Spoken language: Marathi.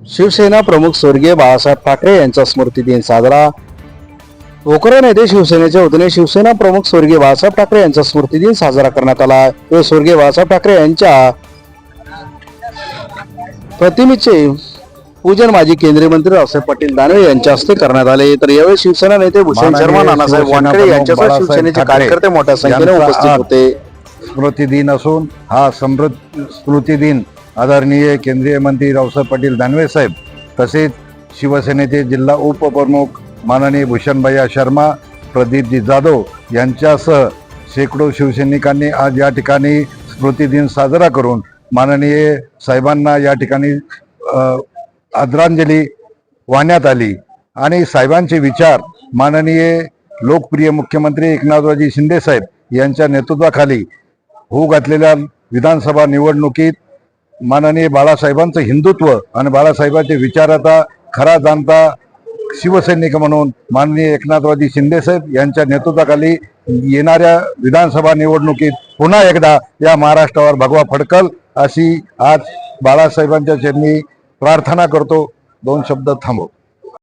शिवसेना प्रमुख स्वर्गीय बाळासाहेब ठाकरे यांचा स्मृती दिन साजरा. भोकरन येथे शिवसेनेच्या वतीने शिवसेना प्रमुख स्वर्गीय बाळासाहेब ठाकरे यांचा स्मृती दिन साजरा करण्यात आला. व स्वर्गीय बाळासाहेब ठाकरे यांच्या प्रतिमेचे पूजन माजी केंद्रीय मंत्री रावसाहेब पाटील दानवे यांच्या हस्ते करण्यात आले. तर यावेळी शिवसेना नेते भूषण शर्मा नानासाहेब वानखडे यांच्यासह शिवसेनेचे कार्यकर्ते मोठ्या संख्येने उपस्थित होते. स्मृती दिन असून हा समृद्ध स्मृती दिन आदरणीय केंद्रीय मंत्री रावसाहेब पाटील दानवे साहेब तसेच शिवसेनेचे जिल्हा उपप्रमुख माननीय भूषणभैया शर्मा प्रदीपजी जाधव यांच्यासह शेकडो शिवसैनिकांनी आज या ठिकाणी स्मृती दिन साजरा करून माननीय साहेबांना या ठिकाणी आदरांजली वाहण्यात आली. आणि साहेबांचे विचार माननीय लोकप्रिय मुख्यमंत्री एकनाथरावजी शिंदे साहेब यांच्या नेतृत्वाखाली होऊ घातलेल्या विधानसभा निवडणुकीत माननीय बाळासाहेबांचं हिंदुत्व आणि बाळासाहेबांचे विचार आता खरा जाणता शिवसैनिक म्हणून माननीय एकनाथवादी शिंदेसाहेब यांच्या नेतृत्वाखाली येणाऱ्या विधानसभा निवडणुकीत पुन्हा एकदा या महाराष्ट्रावर भगवा फडकल अशी आज बाळासाहेबांच्या चरणी प्रार्थना करतो. दोन शब्द थांबव.